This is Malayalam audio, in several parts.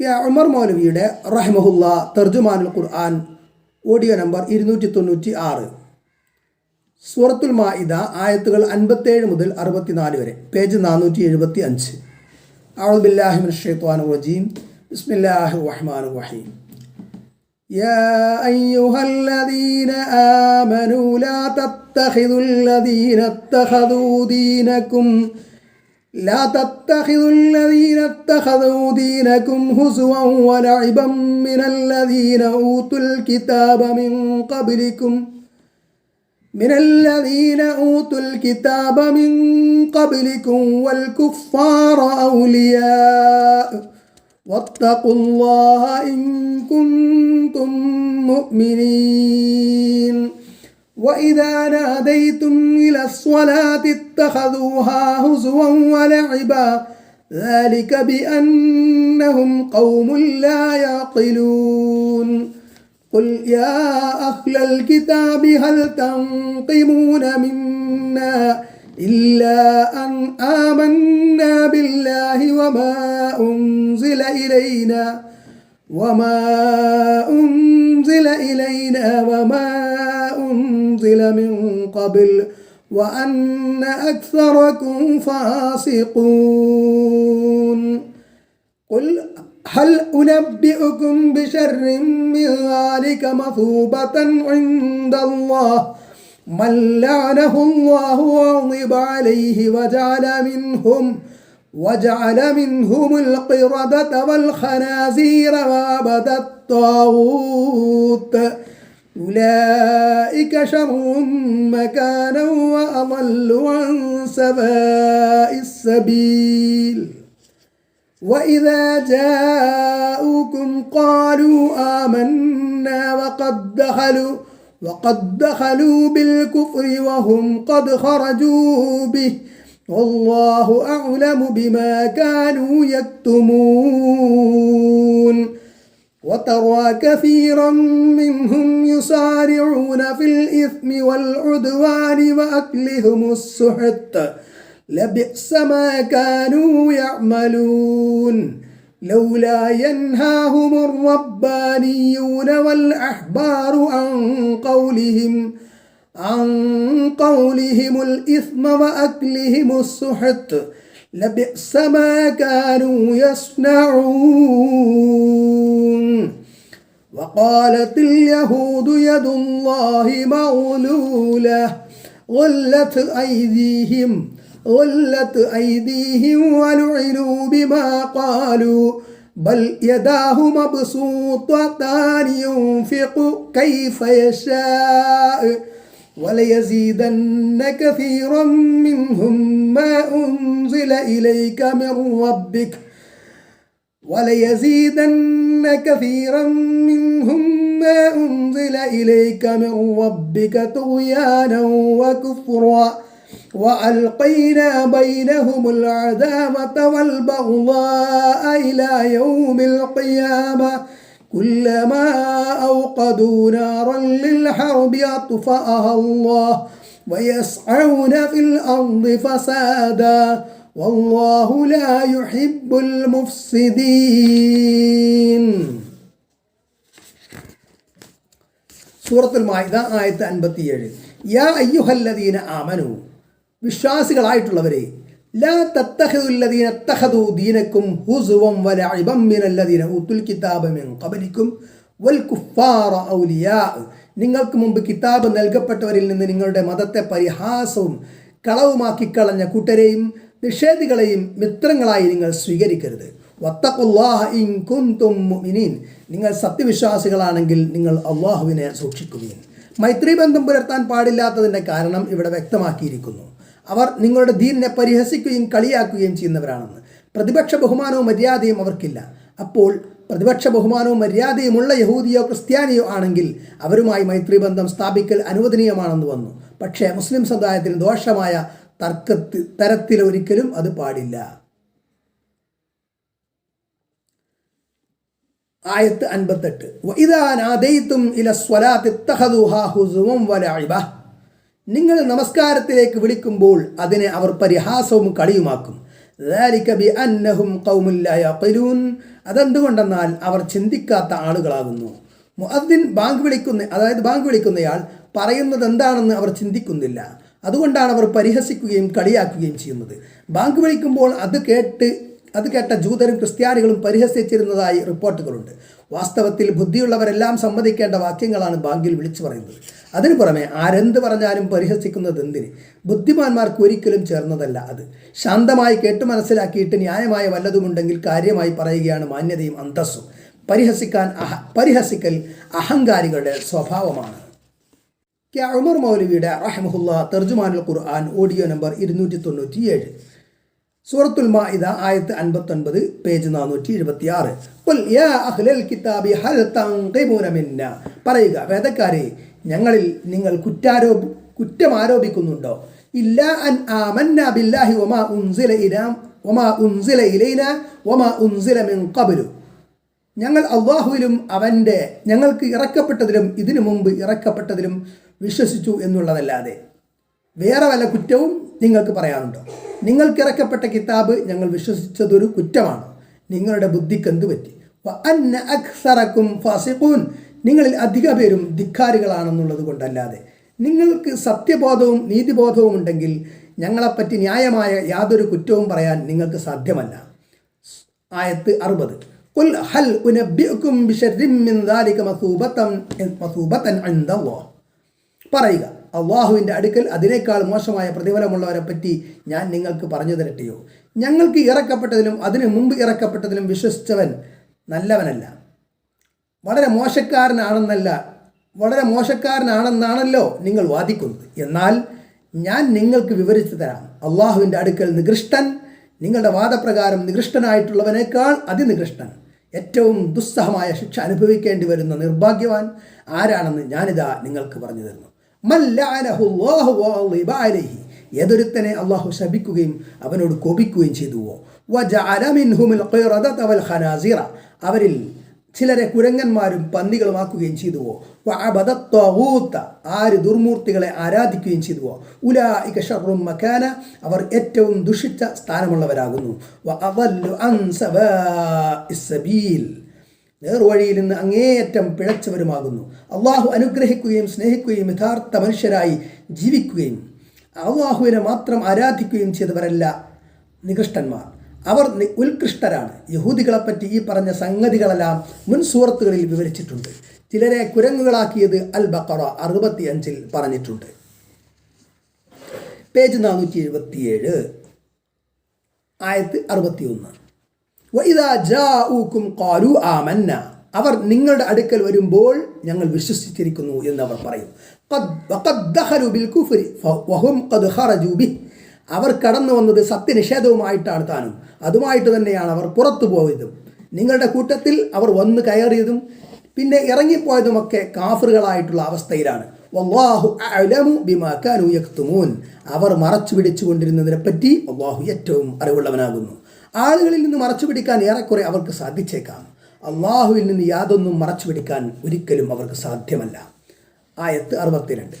ഹിയ ഉമർ മൗലവിയുടെ റഹ്മഹുല്ല തർജുമാനുൽ ഖുർആൻ ഓഡിയോ നമ്പർ ഇരുന്നൂറ്റി തൊണ്ണൂറ്റി ആറ് സൂറത്തുൽ മാഇദ ആയത്തുകൾ അൻപത്തേഴ് മുതൽ അറുപത്തിനാല് വരെ പേജ് നാനൂറ്റി എഴുപത്തി അഞ്ച് അഴുബില്ലാഹിമിൻ ഷെയ്ത്വാൻ റജീം ബിസ്മില്ലാഹി റഹ്മാൻ റഹീം يا أيها الذين آمنوا لا تتخذوا الذين اتخذوا دينكم لا تتخذوا الذين اتخذوا دينكم هزوا ولعبا من الذين أوتوا الكتاب من قبلكم. من الذين أوتوا الكتاب من قبلكم والكفار أولياء. واتقوا الله إن كنتم مؤمنين. وإذا ناديتم إلى الصلاة اتخذوها هزوا ولعبا ذلك بأنهم قوم لا يعقلون. قل يا أهل الكتاب هل تنقمون منا إلا أن آمنا بالله وما أنزل إلينا وما أنزل إلينا وما أنزل من قبل وأن أكثركم فاسقون. قل هل أنبئكم بشر من ذلك مثوبة عند الله؟ من لعنه الله وغضب عليه وجعل منهم وجعل منهم القردة والخنازير وعبد الطاغوت. أولئك شر مكانا وأضل عن سواء السبيل. وإذا جاءوكم قالوا آمنا وقد دخلوا وقد دخلوا بالكفر وهم قد خرجوا به. والله أعلم بما كانوا يكتمون. وترى كثيرا منهم يسارعون في الإثم والعدوان وأكلهم السحت لبئس ما كانوا يعملون لولا ينهاهم الربانيون والأحبار عن قولهم عن قولهم الإثم وأكلهم السحت لبئس ما كانوا يصنعون. وقالت اليهود يد الله مغلولة غلت أيديهم غلت أيديهم ولعنوا بما قالوا بل يداه مبسوطتان ينفق كيف يشاء. وليزيدن كثيرا منهم ما أنزل إليك من ربك. وليزيدن كثيرا منهم ما أنزل إليك من ربك طغيانا وكفرا. وألقينا بينهم العداوة والبغضاء إلى يوم القيامة. كلما أوقدوا نارا للحرب أطفأها الله ويسعون في الأرض فسادا والله لا يحب المفسدين സൂറത്തുൽ മാഹിദ ആയത്ത് അൻപത്തിയേഴ് യാ അയ്യുഹല്ലദീന ആമനു വിശ്വാസികളായിട്ടുള്ളവരെ ലാ തത്തഹദുല്ലദീന തഖദു വൽ കുഫാറ നിങ്ങൾക്ക് മുമ്പ് കിതാബ് നൽകപ്പെട്ടവരിൽ നിന്ന് നിങ്ങളുടെ മതത്തെ പരിഹാസവും കളവുമാക്കി കളഞ്ഞ കൂട്ടരെയും നിഷേധികളെയും മിത്രങ്ങളായി നിങ്ങൾ സ്വീകരിക്കരുത്. മുഅ്മിനീൻ. നിങ്ങൾ സത്യവിശ്വാസികളാണെങ്കിൽ നിങ്ങൾ അള്ളാഹുവിനെ സൂക്ഷിക്കുകയും മൈത്രി ബന്ധം പുലർത്താൻ പാടില്ലാത്തതിന്റെ കാരണം ഇവിടെ വ്യക്തമാക്കിയിരിക്കുന്നു. അവർ നിങ്ങളുടെ ദീനിനെ പരിഹസിക്കുകയും കളിയാക്കുകയും ചെയ്യുന്നവരാണെന്ന്. പ്രതിപക്ഷ ബഹുമാനവും മര്യാദയും അവർക്കില്ല. അപ്പോൾ പ്രതിപക്ഷ ബഹുമാനവും മര്യാദയുമുള്ള യഹൂദിയോ ക്രിസ്ത്യാനിയോ ആണെങ്കിൽ അവരുമായി മൈത്രി ബന്ധം സ്ഥാപിക്കൽ അനുവദനീയമാണെന്ന് വന്നു. പക്ഷേ മുസ്ലിം സമുദായത്തിന് ദോഷമായ തർക്ക തരത്തിലൊരിക്കലും അത് പാടില്ല. ആയത്ത് അൻപത്തെട്ട്. ഇതാ നാദയിത്തും ഇല സ്വലാത്തി തഹദുഹാ ഹുസുവും വലഇബ നിങ്ങൾ നമസ്കാരത്തിലേക്ക് വിളിക്കുമ്പോൾ അതിനെ അവർ പരിഹാസവും കളിയുമാക്കും. അതെന്തുകൊണ്ടെന്നാൽ അവർ ചിന്തിക്കാത്ത ആളുകളാകുന്നു. മുഅദ്ദിൻ ബാങ്ക് വിളിക്കുന്ന അതായത് ബാങ്ക് വിളിക്കുന്നയാൾ പറയുന്നത് എന്താണെന്ന് അവർ ചിന്തിക്കുന്നില്ല. അതുകൊണ്ടാണ് അവർ പരിഹസിക്കുകയും കളിയാക്കുകയും ചെയ്യുന്നത്. ബാങ്ക് വിളിക്കുമ്പോൾ അത് കേട്ട് അത് കേട്ട ജൂതരും ക്രിസ്ത്യാനികളും പരിഹസിച്ചിരുന്നതായി റിപ്പോർട്ടുകളുണ്ട്. വാസ്തവത്തിൽ ബുദ്ധിയുള്ളവരെല്ലാം സമ്മതിക്കേണ്ട വാക്യങ്ങളാണ് ബാങ്കിൽ വിളിച്ചു പറയുന്നത്. അതിനു പുറമെ ആരെന്ത് പറഞ്ഞാലും പരിഹസിക്കുന്നത് എന്തിന്? ബുദ്ധിമാന്മാർക്ക് ഒരിക്കലും ചേർന്നതല്ല അത്. ശാന്തമായി കേട്ട് മനസ്സിലാക്കിയിട്ട് ന്യായമായ വല്ലതുമുണ്ടെങ്കിൽ കാര്യമായി പറയുകയാണ് മാന്യതയും അന്തസ്സും. പരിഹസിക്കാൻ അഹ പരിഹസിക്കൽ അഹങ്കാരികളുടെ സ്വഭാവമാണ്. കെ ഉമർ മൗലവിയുടെ റഹ്മുല്ല തർജുമാനുൽ ഖുർആൻ ഓഡിയോ നമ്പർ ഇരുന്നൂറ്റി തൊണ്ണൂറ്റിയേഴ് സൂറത്തുൽ മാഇദ ആയത്ത് അൻപത്തൊൻപത് പേജ് നാനൂറ്റി എഴുപത്തി ആറ് പറയുക വേദക്കാരെ ഞങ്ങളിൽ നിങ്ങൾ കുറ്റാരോപ കുറ്റം ആരോപിക്കുന്നുണ്ടോ? ഇല്ല അൻ ആമന്ന ബില്ലാഹി വമാ ഉൻസില ഇലാ വമാ ഉൻസില ഇലൈന വമാ ഉൻസില മിൻ ഖബ്ലു. ഞങ്ങൾ അള്ളാഹുവിലും അവന്റെ ഞങ്ങൾക്ക് ഇറക്കപ്പെട്ടതിലും ഇതിനു മുമ്പ് ഇറക്കപ്പെട്ടതിലും വിശ്വസിച്ചു എന്നുള്ളതല്ലാതെ വേറെ വല്ല കുറ്റവും നിങ്ങൾക്ക് പറയാനുണ്ടോ? നിങ്ങൾക്ക് ഇറക്കപ്പെട്ട കിതാബ് ഞങ്ങൾ വിശ്വസിച്ചതൊരു കുറ്റമാണ് നിങ്ങളുടെ ബുദ്ധിക്ക് എന്ത് പറ്റി വ അന്ന അക്സറക്കും ഫാസിഖൂൻ നിങ്ങളിൽ അധിക പേരും ധിക്കാരികളാണെന്നുള്ളത് കൊണ്ടല്ലാതെ നിങ്ങൾക്ക് സത്യബോധവും നീതിബോധവും ഉണ്ടെങ്കിൽ ഞങ്ങളെപ്പറ്റി ന്യായമായ യാതൊരു കുറ്റവും പറയാൻ നിങ്ങൾക്ക് സാധ്യമല്ല ആയത്ത് അറുപത് قل هل أنبئكم بشر من ذلك مثوبة مثوبة عند الله പറയുക അള്ളാഹുവിന്റെ അടുക്കൽ അതിനേക്കാൾ മോശമായ പ്രതിഫലമുള്ളവരെ പറ്റി ഞാൻ നിങ്ങൾക്ക് പറഞ്ഞു തരട്ടെയോ? ഞങ്ങൾക്ക് ഇറക്കപ്പെട്ടതിലും അതിനു മുമ്പ് ഇറക്കപ്പെട്ടതിലും വിശ്വസിച്ചവൻ നല്ലവനല്ല. വളരെ മോശക്കാരനാണെന്നല്ല വളരെ മോശക്കാരനാണെന്നാണല്ലോ നിങ്ങൾ വാദിക്കുന്നത്. എന്നാൽ ഞാൻ നിങ്ങൾക്ക് വിവരിച്ചു തരാം അള്ളാഹുവിന്റെ അടുക്കൽ നികൃഷ്ടൻ നിങ്ങളുടെ വാദപ്രകാരം നികൃഷ്ടനായിട്ടുള്ളവനേക്കാൾ അതിനികൃഷ്ടൻ. ഏറ്റവും ദുസ്സഹമായ ശിക്ഷ അനുഭവിക്കേണ്ടി വരുന്ന നിർഭാഗ്യവാൻ ആരാണെന്ന് ഞാനിതാ നിങ്ങൾക്ക് പറഞ്ഞു തരുന്നു. ഏതൊരുത്തനെ അള്ളാഹു ശപിക്കുകയും അവനോട് കോപിക്കുകയും ചെയ്തുവോ? അവരിൽ ചിലരെ കുരങ്ങന്മാരും പന്നികളുമാക്കുകയും ചെയ്തുവോ? ആര് ദുർമൂർത്തികളെ ആരാധിക്കുകയും ചെയ്തുവോ? മക്കാന അവർ ഏറ്റവും ദുഷിച്ച സ്ഥാനമുള്ളവരാകുന്നു. സബീൽ നേർവഴിയിൽ നിന്ന് അങ്ങേയറ്റം പിഴച്ചവരുമാകുന്നു. അള്ളാഹു അനുഗ്രഹിക്കുകയും സ്നേഹിക്കുകയും യഥാർത്ഥ മനുഷ്യരായി ജീവിക്കുകയും അള്ളാഹുവിനെ മാത്രം ആരാധിക്കുകയും ചെയ്തവരല്ല നികൃഷ്ടന്മാർ. അവർ ഉത്കൃഷ്ടരാണ്. യഹൂദികളെപ്പറ്റി ഈ പറഞ്ഞ സംഗതികളെല്ലാം മുൻ സൂറത്തുകളിൽ വിവരിച്ചിട്ടുണ്ട്. ചിലരെ കുരങ്ങുകളാക്കിയത് അൽ ബക്കറ അറുപത്തി അഞ്ചിൽ പറഞ്ഞിട്ടുണ്ട്. പേജ് നാനൂറ്റി എഴുപത്തിയേഴ് ആയത്ത് അറുപത്തിയൊന്ന്. ഖാലു ആമന്ന. അവർ നിങ്ങളുടെ അടുക്കൽ വരുമ്പോൾ ഞങ്ങൾ വിശ്വസിച്ചിരിക്കുന്നു എന്ന് അവർ പറയും. അവർ കടന്നു വന്നത് സത്യനിഷേധവുമായിട്ടാണ് താനും. അതുമായിട്ട് തന്നെയാണ് അവർ പുറത്തു പോയതും. നിങ്ങളുടെ കൂട്ടത്തിൽ അവർ വന്ന് കയറിയതും പിന്നെ ഇറങ്ങിപ്പോയതുമൊക്കെ കാഫറുകളായിട്ടുള്ള അവസ്ഥയിലാണ്. വല്ലാഹു അവർ മറച്ചു പിടിച്ചുകൊണ്ടിരുന്നതിനെ പറ്റി അള്ളാഹു ഏറ്റവും അറിവുള്ളവനാകുന്നു. ആളുകളിൽ നിന്ന് മറച്ചു പിടിക്കാൻ ഏറെക്കുറെ അവർക്ക് സാധിച്ചേക്കാം. അള്ളാഹുവിൽ നിന്ന് യാതൊന്നും മറച്ചു പിടിക്കാൻ ഒരിക്കലും അവർക്ക് സാധ്യമല്ല. ആയത്ത് അറുപത്തിരണ്ട്.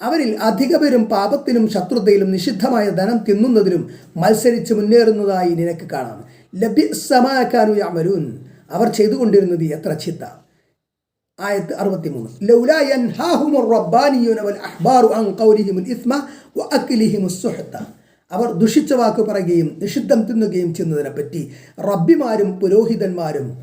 അവരിൽ അധിക പേരും പാപത്തിലും ശത്രുതയിലും നിഷിദ്ധമായ ധനം തിന്നുന്നതിലും മത്സരിച്ച് മുന്നേറുന്നതായി നിനക്ക് കാണാം. ലഭ്യസമാക്കാനു യമരൂൻ അവർ ചെയ്തുകൊണ്ടിരുന്നത് എത്ര ചിത്താം. ആയത്ത് അക്ലിഹിമുസ് സുഹ്ത. അവർ ദുഷിച്ച വാക്ക് പറയുകയും നിഷിദ്ധം തിന്നുകയും ചെയ്യുന്നതിനെ പറ്റി റബ്ബിമാരും പുരോഹിതന്മാരും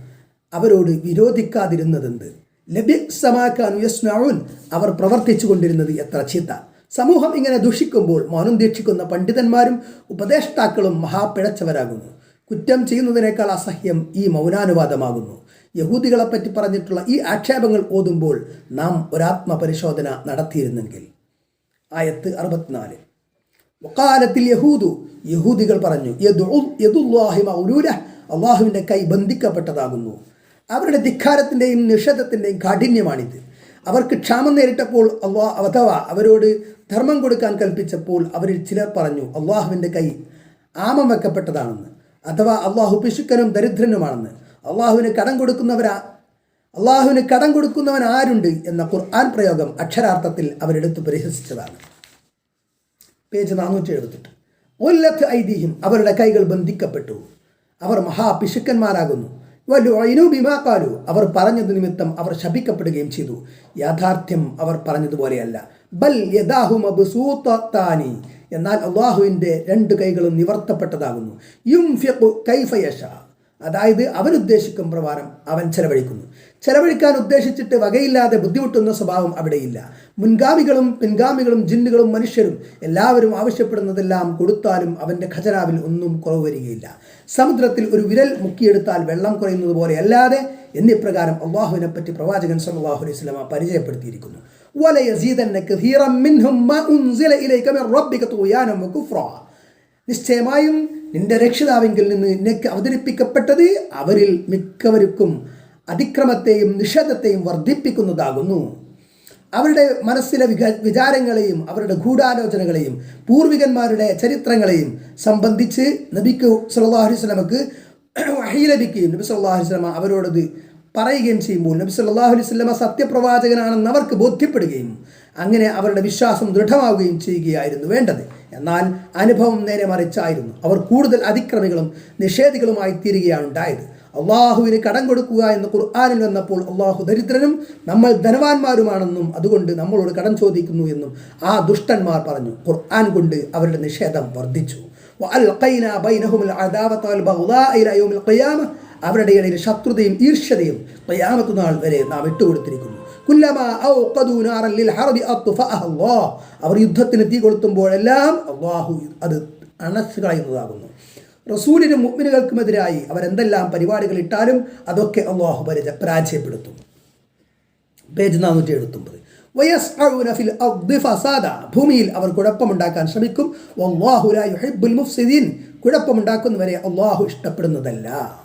അവരോട് വിരോധിക്കാതിരുന്നതെന്ത്? ലബി സമാക്കാൻ യസ്നഊൻ. അവർ പ്രവർത്തിച്ചു കൊണ്ടിരുന്നത് എത്ര ചീത്ത. സമൂഹം ഇങ്ങനെ ദുഷിക്കുമ്പോൾ മൗനം ദീക്ഷിക്കുന്ന പണ്ഡിതന്മാരും ഉപദേഷ്ടാക്കളും മഹാപിഴച്ചവരാകുന്നു. കുറ്റം ചെയ്യുന്നതിനേക്കാൾ അസഹ്യം ഈ മൗനാനുവാദമാകുന്നു. യഹൂദികളെപ്പറ്റി പറഞ്ഞിട്ടുള്ള ഈ ആക്ഷേപങ്ങൾ ഓതുമ്പോൾ നാം ഒരാത്മപരിശോധന നടത്തിയിരുന്നെങ്കിൽ. ആയത്ത് അറുപത്തിനാല്. വക്കാലത്തിൽ യഹൂദു യഹൂദികൾ പറഞ്ഞു അള്ളാഹുവിന്റെ കൈ ബന്ധിക്കപ്പെട്ടതാകുന്നു. അവരുടെ ധിക്കാരത്തിന്റെയും നിഷേധത്തിന്റെയും കാഠിന്യമാണിത്. അവർക്ക് ക്ഷാമം നേരിട്ടപ്പോൾ അള്ളാ അഥവാ അവരോട് ധർമ്മം കൊടുക്കാൻ കൽപ്പിച്ചപ്പോൾ അവരിൽ ചിലർ പറഞ്ഞു അള്ളാഹുവിന്റെ കൈ ആമം വെക്കപ്പെട്ടതാണെന്ന്. അഥവാ അള്ളാഹു പിശുക്കനും ദരിദ്രനുമാണെന്ന്. അള്ളാഹുവിന് കടം കൊടുക്കുന്നവരാ. അള്ളാഹുവിന് കടം കൊടുക്കുന്നവൻ ആരുണ്ട് എന്ന ഖുർആൻ പ്രയോഗം അക്ഷരാർത്ഥത്തിൽ അവരെടുത്ത് പരിഹസിച്ചതാണ്. പേജ് നാനൂറ്റി എഴുപത്തെട്ട് ഒല്ലത്ത് ഐതിഹ്യം അവരുടെ കൈകൾ ബന്ധിക്കപ്പെട്ടു. അവർ മഹാപിശുക്കന്മാരാകുന്നു വലുഅയിനു ബിമാക്കാലു അവർ പറഞ്ഞത് നിമിത്തം അവർ ശപിക്കപ്പെടുകയും ചെയ്തു. യാഥാർത്ഥ്യം അവർ പറഞ്ഞതുപോലെയല്ല. ബൽ യദാഹു മബ്സൂത്തത്താനി എന്നാൽ അള്ളാഹുവിന്റെ രണ്ട് കൈകളും നിവർത്തപ്പെട്ടതാകുന്നു. യും കൈഫയഷ അതായത് അവനുദ്ദേശിക്കും പ്രകാരം അവൻ ചെലവഴിക്കുന്നു. ചെലവഴിക്കാൻ ഉദ്ദേശിച്ചിട്ട് വകയില്ലാതെ ബുദ്ധിമുട്ടുന്ന സ്വഭാവം അവിടെയില്ല. മുൻഗാമികളും പിൻഗാമികളും ജിന്നുകളും മനുഷ്യരും എല്ലാവരും ആവശ്യപ്പെടുന്നതെല്ലാം കൊടുത്താലും അവന്റെ ഖജനാവിൽ ഒന്നും കുറവ് വരികയില്ല. സമുദ്രത്തിൽ ഒരു വിരൽ മുക്കിയെടുത്താൽ വെള്ളം കുറയുന്നത് പോലെ അല്ലാതെ എന്നിപ്രകാരം അള്ളാഹുവിനെ പറ്റി പ്രവാചകൻ സല്ലല്ലാഹു അലൈഹി സ്വലമ പരിചയപ്പെടുത്തിയിരിക്കുന്നു. നിശ്ചയമായും നിന്റെ രക്ഷിതാവിങ്കിൽ നിന്ന് നിനക്ക് അവതരിപ്പിക്കപ്പെട്ടത് അവരിൽ മിക്കവർക്കും അതിക്രമത്തെയും നിഷേധത്തെയും വർദ്ധിപ്പിക്കുന്നതാകുന്നു. അവരുടെ മനസ്സിലെ വിക വിചാരങ്ങളെയും അവരുടെ ഗൂഢാലോചനകളെയും പൂർവികന്മാരുടെ ചരിത്രങ്ങളെയും സംബന്ധിച്ച് നബിക്ക് സല്ലല്ലാഹു അലൈഹി വസല്ലമക്ക് വഹി ലഭിക്കുകയും നബി സല്ലല്ലാഹു അലൈഹി വസല്ലമ അവരോടത് പറയുകയും ചെയ്യുമ്പോൾ നബി സല്ലല്ലാഹു അലൈഹി വസല്ലമ സത്യപ്രവാചകനാണെന്ന് അവർക്ക് ബോധ്യപ്പെടുകയും അങ്ങനെ അവരുടെ വിശ്വാസം ദൃഢമാവുകയും ചെയ്യുകയായിരുന്നു വേണ്ടത്. എന്നാൽ അനുഭവം നേരെ മറിച്ചായിരുന്നു. അവർ കൂടുതൽ അതിക്രമികളും നിഷേധികളുമായി തീരുകയാണ് ഉണ്ടായത്. അള്ളാഹുവിന് കടം കൊടുക്കുക എന്ന് ഖുർആാനിൽ വന്നപ്പോൾ അള്ളാഹു ദരിദ്രനും നമ്മൾ ധനവാന്മാരുമാണെന്നും അതുകൊണ്ട് നമ്മളോട് കടം ചോദിക്കുന്നു എന്നും ആ ദുഷ്ടന്മാർ പറഞ്ഞു. ഖുർആൻ കൊണ്ട് അവരുടെ നിഷേധം വർദ്ധിച്ചു. അവരുടെ ഇടയിൽ ശത്രുതയും ഈർഷ്യതയും കയ്യാമത്തുനാൾ വരെ നാം ഇട്ടുകൊടുത്തിരിക്കുന്നു. അവർ യുദ്ധത്തിന് തീ കൊളുത്തുമ്പോഴെല്ലാം അള്ളാഹു അത് അണച്ചു കളയുന്നതാകുന്നു റസൂലിനും മുഗ്മിനുകൾക്കുമെതിരായി അവരെന്തെല്ലാം പരിപാടികൾ ഇട്ടാലും അതൊക്കെ അള്ളാഹു പരിച പരാജയപ്പെടുത്തും. പേജ് നാനൂറ്റി എഴുപത്തൊമ്പത്. വയസ് ഫസാദ. ഭൂമിയിൽ അവർ കുഴപ്പമുണ്ടാക്കാൻ ശ്രമിക്കും. മുഫ്സിദീൻ. കുഴപ്പമുണ്ടാക്കുന്നവരെ അള്ളാഹു ഇഷ്ടപ്പെടുന്നതല്ല.